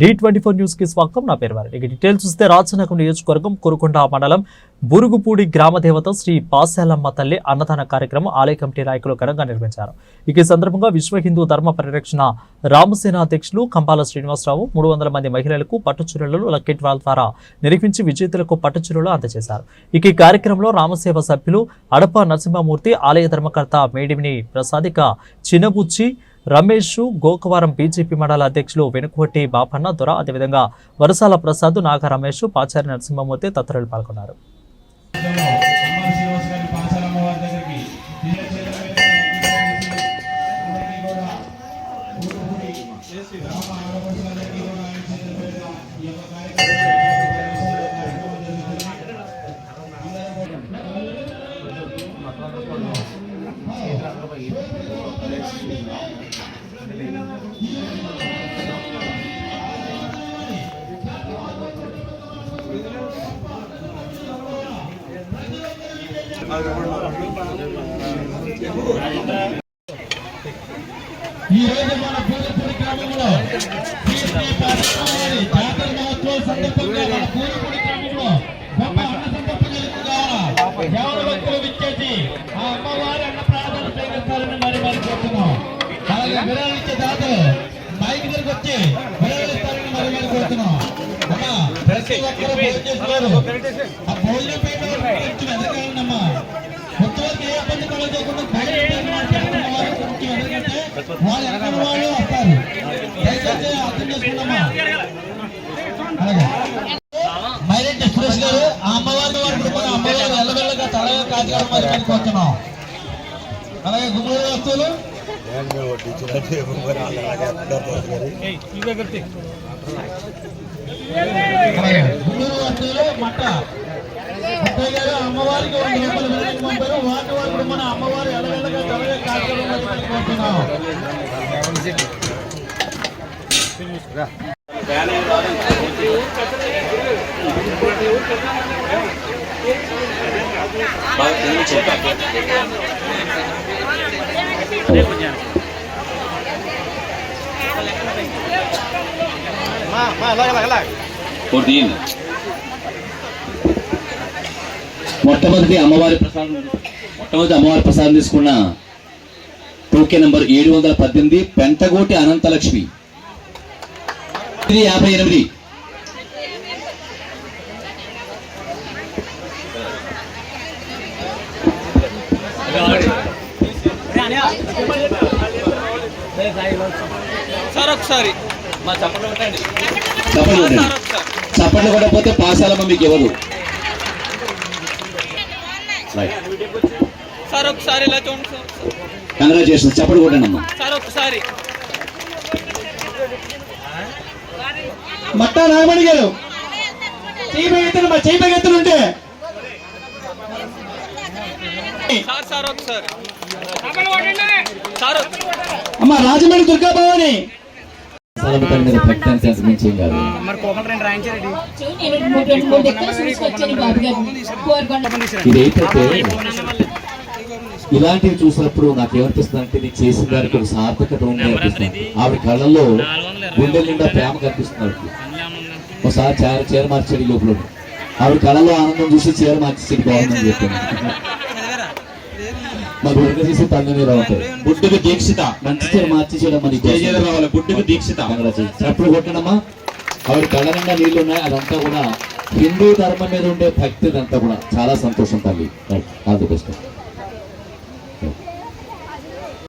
D twenty four న్యూస్కి స్వాగతం. నా పేరు వారి ఇక డీటెయిల్స్ చూస్తే రాజనగరం నియోజకవర్గం కురుకొండ మండలం బురుగుపూడి గ్రామదేవత శ్రీ పాశాలమ్మ తల్లి అన్నదాన కార్యక్రమం ఆలయ కమిటీ నాయకులు ఘనంగా నిర్వహించారు. ఇక ఈ సందర్భంగా విశ్వ హిందూ ధర్మ పరిరక్షణ రామసేన అధ్యక్షులు కంపాల శ్రీనివాసరావు మూడు వందల మంది మహిళలకు పట్టుచీరలు లక్కెట్ వాళ్ళ ద్వారా నిర్వహించి విజేతలకు పట్టుచీరలు అందజేశారు. ఇక ఈ కార్యక్రమంలో రామసేవ సభ్యులు అడప నరసింహమూర్తి ఆలయ ధర్మకర్త మేడిమిని ప్రసాదిక చినబుచ్చి రమేష్ గోకవరం బీజేపీ మండల అధ్యక్షులు వెనుకోటి బాపన్న దొర అదేవిధంగా వరసాల ప్రసాద్ నాగ రమేష్ పాచారి నరసింహమూర్తి తదితరులు పాల్గొన్నారు. ఈ రోజు మన పూలపూడి గ్రామంలో శ్రీ శ్రీ పార్వతీదేవి జాతర మహోత్సవం సందర్భంగా మన పూలపూడి విరాళం ఇచ్చే దాతలు మైక్ దగ్గరికి వచ్చి విరాళం ఇస్తారని మరి మరి కోరుతున్నాం. ప్రతి ఒక్కరు భోజనం చేస్తున్నారు. ఆ భోజనం కొంచెం ఎదగాలన్నమ్మా కొంతవరకు ఏ ఇబ్బంది కలగకుండా వారు కొంచెం ఎదగంటే వాళ్ళు ఎక్కడ వాళ్ళు వస్తారు. దయచేసి అర్థం చేసుకున్నామా? అలాగే. మైరెడ్డి సురేష్ గారు ఆ అమ్మవారిని వారి కుటుంబం అమ్మవారు ఎల్లవెల్లగా తలగా కాచుకోవడం మరి మనకి వస్తున్నాం అలాగే గుమ్మడి వస్తువులు. అలాగే గుమ్మడి వస్తువులు మట్ట ముప్పై గారు అమ్మవారికి వాటి వారి కుటుంబం అమ్మవారు ఎల్లవెల్లగా తలగా కాచుకోవడం మరి మనకి మొట్టమొదటి అమ్మవారి ప్రసాదం. మొట్టమొదటి అమ్మవారి ప్రసాదం తీసుకున్న టోకే నంబర్ ఏడు వందల పద్దెనిమిది పెంటగోటి అనంతలక్ష్మి. యాభై ఎనిమిది. సార్ ఒకసారి మా చెప్పండి పెట్టండి చప్పట్లు కొట్టండి సార్ ఒకసారి చప్పట్లు కొట్టకపోతే పాసాలమ్మ మీకు ఇవ్వదు. రైట్ సార్ ఒకసారి ఇలా చూడండి సార్. కంగ్రాచులేషన్ చప్పట్లు కొట్టండి అమ్మా సార్ ఒకసారి మట్టా నాగమణి గారు. చేయి పైకెత్తండి మా చేయి పైకెత్తులు ఉంటే. సార్ సార్ ఒకసారి సార్ అమ్మ రాజమండ్రి దుర్గా భవాని. పాసాలమ్మ తల్లి మీద భక్తి అంటే అంత మించి ఏం కాదు. నేను మూడు రెండు మూడు దిక్కులు చూసుకొచ్చాను బాబు గారిని కోరుకొండ ఇది. ఏంటంటే ఇలాంటివి చూసినప్పుడు నాకు ఏమనిపిస్తుంది అంటే నేను చేసిన దానికి ఒక సార్థకత ఉంది అనిపిస్తుంది. ఆవిడ కళ్ళల్లో గుండె నిండా ప్రేమ కనిపిస్తుంది ఒకసారి చీర చీర మార్చేది లోపల. ఆవిడ కళ్ళలో ఆనందం చూసి చీర మార్చేసి బాగుందని చెప్పాను. తల్లి మీద ఉంటాయి బుడ్డుకు దీక్షిత. మంచి చీర మార్చి చేయడం మరి రావాలి బుడ్డుకు దీక్షిత. చెప్పుడు కొట్టడమా? ఆవిడ కళ్ళ నిండా నీళ్ళు ఉన్నాయి అదంతా కూడా హిందూ ధర్మం మీద ఉండే భక్తి ఇదంతా కూడా. చాలా సంతోషం తల్లి. All the best.